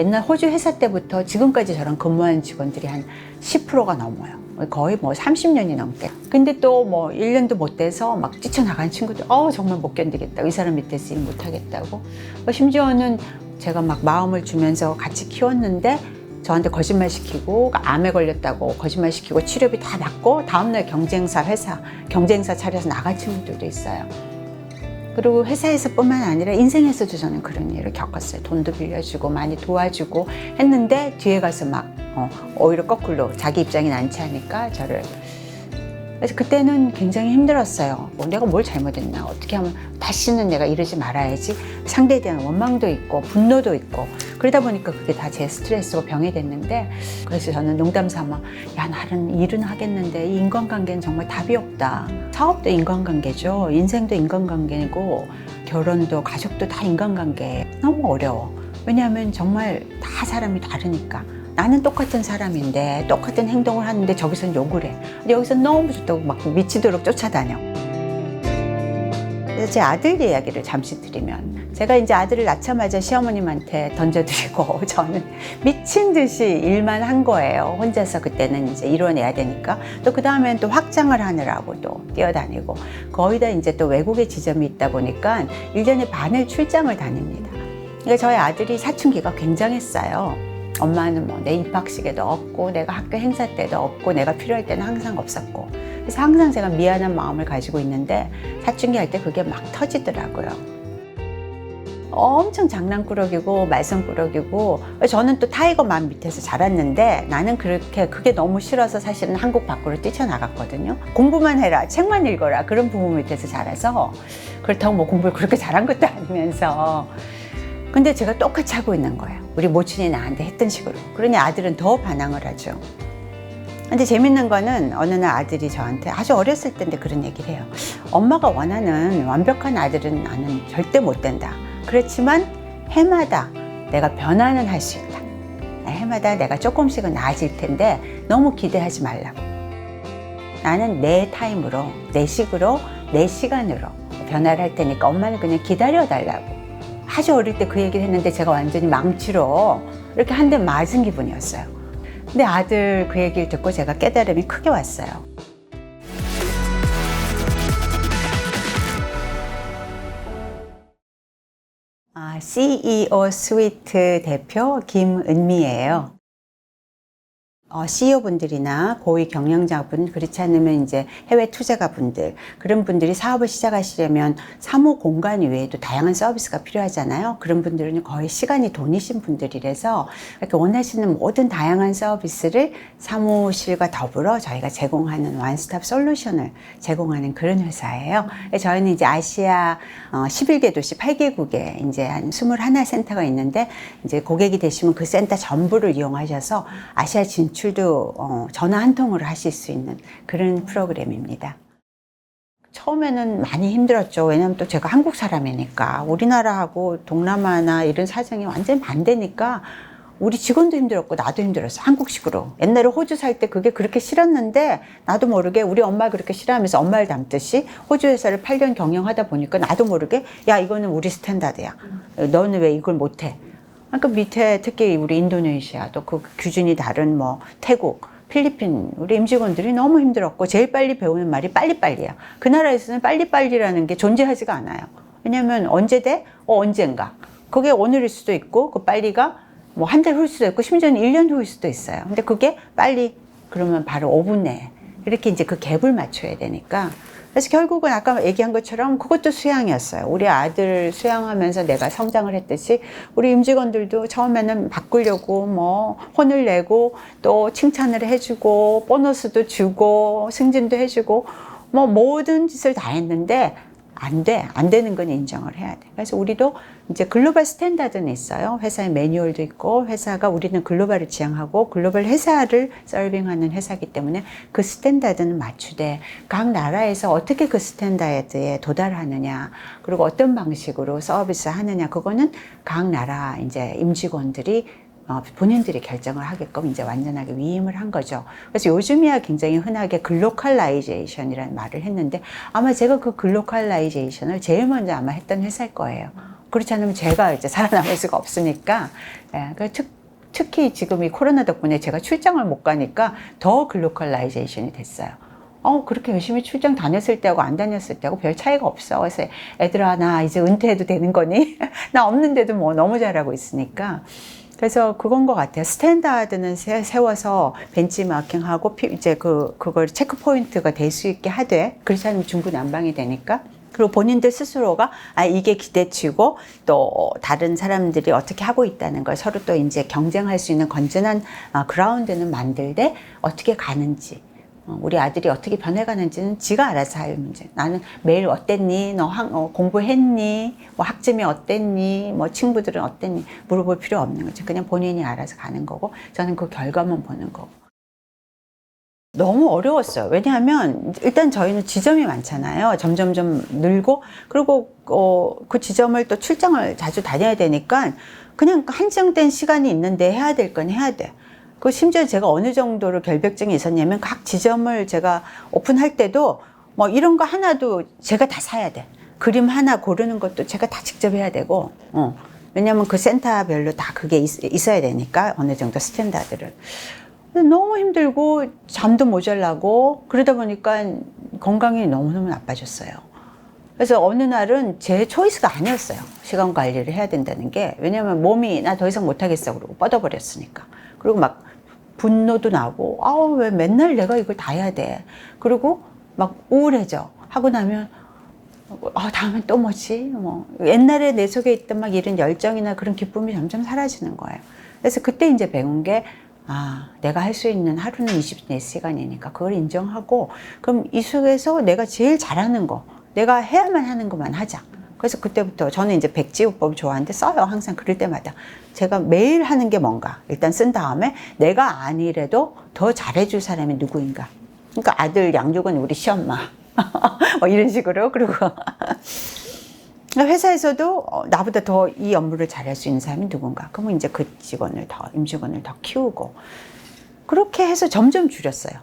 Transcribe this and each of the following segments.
옛날 호주 회사 때부터 지금까지 저랑 근무하는 직원들이 한 10%가 넘어요. 거의 뭐 30년이 넘게. 근데 또 뭐 1년도 못 돼서 막 뛰쳐나간 친구들, 어, 정말 못 견디겠다. 이 사람 밑에서 일 못 하겠다고. 뭐 심지어는 제가 막 마음을 주면서 같이 키웠는데 저한테 거짓말 시키고 암에 걸렸다고 거짓말 시키고 치료비 다 받고 다음날 경쟁사 회사 경쟁사 차려서 나간 친구들도 있어요. 그리고 회사에서뿐만 아니라 인생에서도 저는 그런 일을 겪었어요. 돈도 빌려주고 많이 도와주고 했는데 뒤에 가서 막 어, 오히려 거꾸로 자기 입장이 난처 하니까 저를 그래서 그때는 굉장히 힘들었어요. 뭐 내가 뭘 잘못했나 어떻게 하면 다시는 내가 이러지 말아야지 상대에 대한 원망도 있고 분노도 있고 그러다 보니까 그게 다 제 스트레스고 병이 됐는데 그래서 저는 농담 삼아 야 나는 일은 하겠는데 이 인간관계는 정말 답이 없다. 사업도 인간관계죠. 인생도 인간관계고 결혼도 가족도 다 인간관계. 너무 어려워. 왜냐하면 정말 다 사람이 다르니까. 나는 똑같은 사람인데 똑같은 행동을 하는데 저기선 욕을 해. 근데 여기서 너무 좋다고 막 미치도록 쫓아다녀. 그래서 제 아들 이야기를 잠시 드리면 제가 이제 아들을 낳자마자 시어머님한테 던져드리고 저는 미친 듯이 일만 한 거예요. 혼자서 그때는 이제 이뤄내야 되니까 또 그 다음엔 또 확장을 하느라고 또 뛰어다니고 거의 다 이제 또 외국의 지점이 있다 보니까 1년에 반을 출장을 다닙니다. 그러니까 저희 아들이 사춘기가 굉장했어요. 엄마는 뭐 내 입학식에도 없고 내가 학교 행사 때도 없고 내가 필요할 때는 항상 없었고 그래서 항상 제가 미안한 마음을 가지고 있는데 사춘기 할 때 그게 막 터지더라고요. 엄청 장난꾸러기고 말썽꾸러기고 저는 또 타이거맘 밑에서 자랐는데 나는 그렇게 그게 너무 싫어서 사실은 한국 밖으로 뛰쳐나갔거든요. 공부만 해라, 책만 읽어라 그런 부모 밑에서 자라서 그렇다고 뭐 공부를 그렇게 잘한 것도 아니면서 근데 제가 똑같이 하고 있는 거예요. 우리 모친이 나한테 했던 식으로. 그러니 아들은 더 반항을 하죠. 근데 재밌는 거는 어느 날 아들이 저한테 아주 어렸을 때인데 그런 얘기를 해요. 엄마가 원하는 완벽한 아들은 나는 절대 못 된다. 그렇지만 해마다 내가 변화는 할 수 있다. 해마다 내가 조금씩은 나아질 텐데 너무 기대하지 말라고. 나는 내 타임으로, 내 식으로, 내 시간으로 변화를 할 테니까 엄마는 그냥 기다려 달라고. 아주 어릴 때 그 얘기를 했는데 제가 완전히 망치로 이렇게 한 대 맞은 기분이었어요. 근데 아들 그 얘기를 듣고 제가 깨달음이 크게 왔어요. 아, CEO 스위트 대표 김은미예요. 어, CEO분들이나 고위 경영자분, 그렇지 않으면 이제 해외 투자가분들, 그런 분들이 사업을 시작하시려면 사무 공간 이외에도 다양한 서비스가 필요하잖아요. 그런 분들은 거의 시간이 돈이신 분들이라서 이렇게 원하시는 모든 다양한 서비스를 사무실과 더불어 저희가 제공하는 원스톱 솔루션을 제공하는 그런 회사예요. 저희는 이제 아시아 11개 도시 8개국에 이제 한 21 센터가 있는데 이제 고객이 되시면 그 센터 전부를 이용하셔서 아시아 진출 진출도 어, 전화 한 통으로 하실 수 있는 그런 프로그램입니다. 처음에는 많이 힘들었죠. 왜냐하면 또 제가 한국 사람이니까. 우리나라하고 동남아나 이런 사정이 완전히 반대니까 우리 직원도 힘들었고 나도 힘들었어. 한국식으로. 옛날에 호주 살 때 그게 그렇게 싫었는데 나도 모르게 우리 엄마 그렇게 싫어하면서 엄마를 닮듯이 호주 회사를 8년 경영하다 보니까 나도 모르게 야 이거는 우리 스탠다드야. 너는 왜 이걸 못해 그러니까 밑에 특히 우리 인도네시아 또 그 규준이 다른 뭐 태국 필리핀 우리 임직원들이 너무 힘들었고 제일 빨리 배우는 말이 빨리빨리야. 그 나라에서는 빨리빨리라는 게 존재하지가 않아요. 왜냐하면 언제 돼? 어, 언젠가. 그게 오늘일 수도 있고 그 빨리가 뭐 한 달 후일 수도 있고 심지어는 1년 후일 수도 있어요. 근데 그게 빨리 그러면 바로 5분 내에 이렇게 이제 그 갭을 맞춰야 되니까 그래서 결국은 아까 얘기한 것처럼 그것도 수양이었어요. 우리 아들 수양하면서 내가 성장을 했듯이 우리 임직원들도 처음에는 바꾸려고 뭐 혼을 내고 또 칭찬을 해주고 보너스도 주고 승진도 해주고 뭐 모든 짓을 다 했는데 안 돼. 안 되는 건 인정을 해야 돼. 그래서 우리도 이제 글로벌 스탠다드는 있어요. 회사의 매뉴얼도 있고, 회사가 우리는 글로벌을 지향하고, 글로벌 회사를 서빙하는 회사기 때문에 그 스탠다드는 맞추되, 각 나라에서 어떻게 그 스탠다드에 도달하느냐, 그리고 어떤 방식으로 서비스 하느냐, 그거는 각 나라 이제 임직원들이 어, 본인들이 결정을 하게끔 이제 완전하게 위임을 한 거죠. 그래서 요즘이야 굉장히 흔하게 글로컬라이제이션이라는 말을 했는데 아마 제가 그 글로컬라이제이션을 제일 먼저 아마 했던 회사일 거예요. 그렇지 않으면 제가 이제 살아남을 수가 없으니까. 예, 그 특, 특히 지금 이 코로나 덕분에 제가 출장을 못 가니까 더 글로컬라이제이션이 됐어요. 어, 그렇게 열심히 출장 다녔을 때하고 안 다녔을 때하고 별 차이가 없어. 그래서 애들아, 나 이제 은퇴해도 되는 거니? 나 없는데도 뭐 너무 잘하고 있으니까. 그래서 그건 것 같아요. 스탠다드는 세- 세워서 벤치마킹하고 피- 이제 그, 그걸 체크 포인트가 될 수 있게 하되, 그렇지 않으면 중구난방이 되니까. 그리고 본인들 스스로가 아 이게 기대치고 또 다른 사람들이 어떻게 하고 있다는 걸 서로 또 이제 경쟁할 수 있는 건전한 아, 그라운드는 만들되 어떻게 가는지 어, 우리 아들이 어떻게 변해가는지는 지가 알아서 할 문제. 나는 매일 어땠니? 너 학- 어, 공부했니? 뭐 학점이 어땠니? 뭐 친구들은 어땠니? 물어볼 필요 없는 거죠. 그냥 본인이 알아서 가는 거고 저는 그 결과만 보는 거고. 너무 어려웠어요. 왜냐하면 일단 저희는 지점이 많잖아요. 점점점 늘고 그리고 어, 그 지점을 또 출장을 자주 다녀야 되니까 그냥 한정된 시간이 있는데 해야 될 건 해야 돼. 그 심지어 제가 어느 정도로 결벽증이 있었냐면 각 지점을 제가 오픈할 때도 뭐 이런 거 하나도 제가 다 사야 돼. 그림 하나 고르는 것도 제가 다 직접 해야 되고, 어. 왜냐면 그 센터별로 다 그게 있, 있어야 되니까 어느 정도 스탠다드를. 너무 힘들고 잠도 모자라고 그러다 보니까 건강이 너무너무 나빠졌어요. 그래서 어느 날은 제 초이스가 아니었어요. 시간 관리를 해야 된다는 게. 왜냐면 몸이 나 더 이상 못하겠어. 그러고 뻗어버렸으니까. 그리고 막 분노도 나고, 아우, 왜 맨날 내가 이걸 다 해야 돼. 그리고 막 우울해져. 하고 나면, 아, 다음엔 또 뭐지? 뭐. 옛날에 내 속에 있던 막 이런 열정이나 그런 기쁨이 점점 사라지는 거예요. 그래서 그때 이제 배운 게, 아, 내가 할 수 있는 하루는 24시간이니까 그걸 인정하고, 그럼 이 속에서 내가 제일 잘하는 거, 내가 해야만 하는 것만 하자. 그래서 그때부터 저는 이제 백지요법 좋아하는데 써요. 항상 그럴 때마다. 제가 매일 하는 게 뭔가. 일단 쓴 다음에 내가 아니래도 더 잘해줄 사람이 누구인가. 그러니까 아들 양육은 우리 시엄마. 뭐 이런 식으로. 그리고 회사에서도 어, 나보다 더 이 업무를 잘할 수 있는 사람이 누군가. 그러면 이제 그 직원을 더, 임직원을 더 키우고. 그렇게 해서 점점 줄였어요.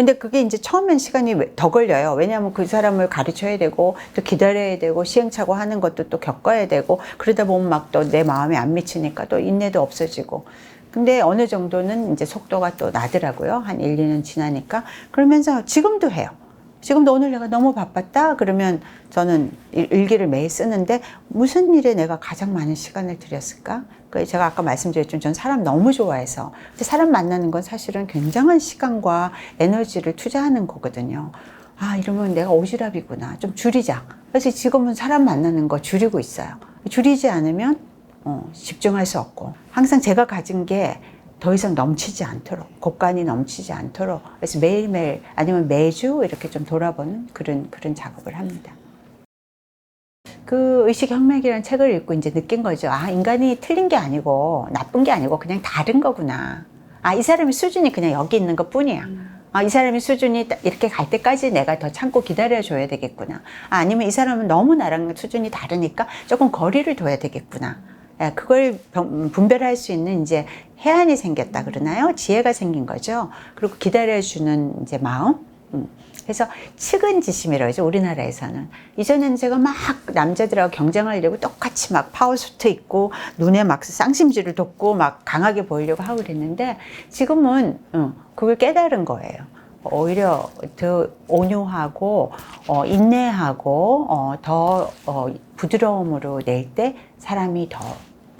근데 그게 이제 처음엔 시간이 왜- 더 걸려요. 왜냐하면 그 사람을 가르쳐야 되고, 또 기다려야 되고, 시행착오 하는 것도 또 겪어야 되고, 그러다 보면 막 또 내 마음에 안 미치니까 또 인내도 없어지고. 근데 어느 정도는 이제 속도가 또 나더라고요. 한 1, 2년 지나니까. 그러면서 지금도 해요. 지금도 오늘 내가 너무 바빴다? 그러면 저는 일- 일기를 매일 쓰는데 무슨 일에 내가 가장 많은 시간을 들였을까? 그 제가 아까 말씀드렸지만 전 사람 너무 좋아해서 사람 만나는 건 사실은 굉장한 시간과 에너지를 투자하는 거거든요. 아 이러면 내가 오지랖이구나 좀 줄이자. 그래서 지금은 사람 만나는 거 줄이고 있어요. 줄이지 않으면 어, 집중할 수 없고 항상 제가 가진 게 더 이상 넘치지 않도록 곡간이 넘치지 않도록 그래서 매일매일 아니면 매주 이렇게 좀 돌아보는 그런 그런 작업을 합니다. 그 의식혁명이라는 책을 읽고 이제 느낀 거죠. 아, 인간이 틀린 게 아니고 나쁜 게 아니고 그냥 다른 거구나. 아, 이 사람의 수준이 그냥 여기 있는 것 뿐이야. 아, 이 사람의 수준이 딱 이렇게 갈 때까지 내가 더 참고 기다려줘야 되겠구나. 아, 아니면 이 사람은 너무 나랑 수준이 다르니까 조금 거리를 둬야 되겠구나. 예, 그걸 병- 분별할 수 있는 이제 해안이 생겼다 그러나요? 지혜가 생긴 거죠. 그리고 기다려주는 이제 마음. 음. 그래서 측은지심이라고 하죠. 우리나라에서는. 이전에는 제가 막 남자들하고 경쟁하려고 똑같이 막 파워수트 입고 눈에 막 쌍심지를 돋고 막 강하게 보이려고 하고 그랬는데 지금은 음, 그걸 깨달은 거예요. 오히려 더 온유하고 어, 인내하고 어, 더 어, 부드러움으로 낼 때 사람이 더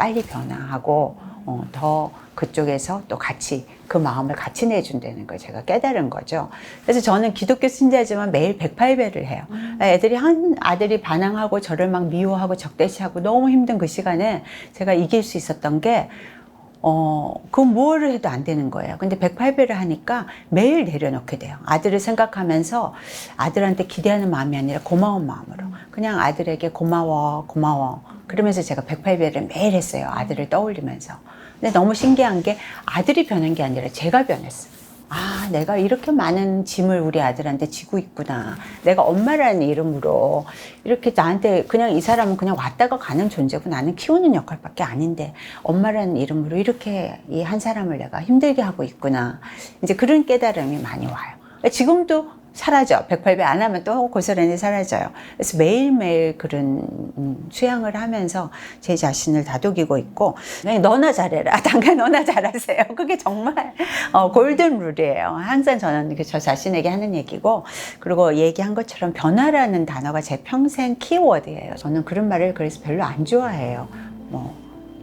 빨리 변화하고 어, 더 그쪽에서 또 같이 그 마음을 같이 내준다는 걸 제가 깨달은 거죠. 그래서 저는 기독교 신자지만 매일 108배를 해요. 애들이 한 아들이 반항하고 저를 막 미워하고 적대시하고 너무 힘든 그 시간에 제가 이길 수 있었던 게 어, 그 뭐를 해도 안 되는 거예요. 근데 108배를 하니까 매일 내려놓게 돼요. 아들을 생각하면서 아들한테 기대하는 마음이 아니라 고마운 마음으로. 그냥 아들에게 고마워, 고마워. 그러면서 제가 108배를 매일 했어요. 아들을 떠올리면서. 근데 너무 신기한 게 아들이 변한 게 아니라 제가 변했어요. 아, 내가 이렇게 많은 짐을 우리 아들한테 지고 있구나. 내가 엄마라는 이름으로 이렇게 나한테 그냥 이 사람은 그냥 왔다가 가는 존재고 나는 키우는 역할밖에 아닌데 엄마라는 이름으로 이렇게 이 한 사람을 내가 힘들게 하고 있구나. 이제 그런 깨달음이 많이 와요. 지금도 사라져. 108배 안 하면 또 고스란히 사라져요. 그래서 매일매일 그런 음, 수양을 하면서 제 자신을 다독이고 있고, 그냥 너나 잘해라. 당장 너나 잘하세요. 그게 정말 어, 골든 룰이에요. 항상 저는 저 자신에게 하는 얘기고, 그리고 얘기한 것처럼 변화라는 단어가 제 평생 키워드예요. 저는 그런 말을 그래서 별로 안 좋아해요. 뭐,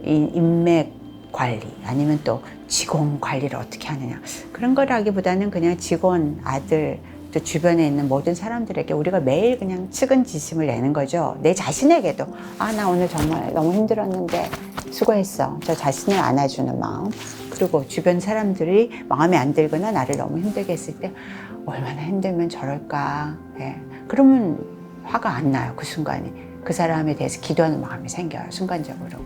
이- 인맥 관리 아니면 또 직원 관리를 어떻게 하느냐 그런 거라기보다는 그냥 직원 아들 또 주변에 있는 모든 사람들에게 우리가 매일 그냥 측은지심을 내는 거죠. 내 자신에게도. 아 나 오늘 정말 너무 힘들었는데 수고했어. 저 자신을 안아주는 마음. 그리고 주변 사람들이 마음에 안 들거나 나를 너무 힘들게 했을 때 얼마나 힘들면 저럴까? 예. 그러면 화가 안 나요 그 순간에 그 사람에 대해서 기도하는 마음이 생겨요 순간적으로.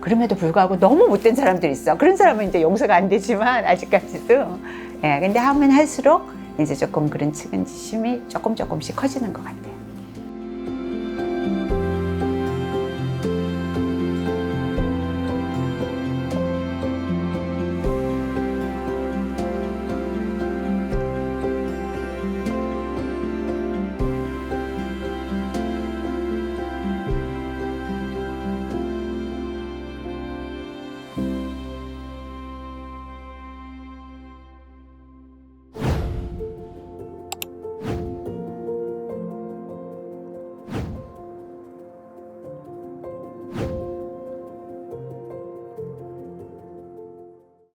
그럼에도 불구하고 너무 못된 사람들이 있어. 그런 사람은 이제 용서가 안 되지만 아직까지도. 예, 근데 하면 할수록 이제 조금 그런 측은지심이 조금 조금씩 커지는 것 같아요.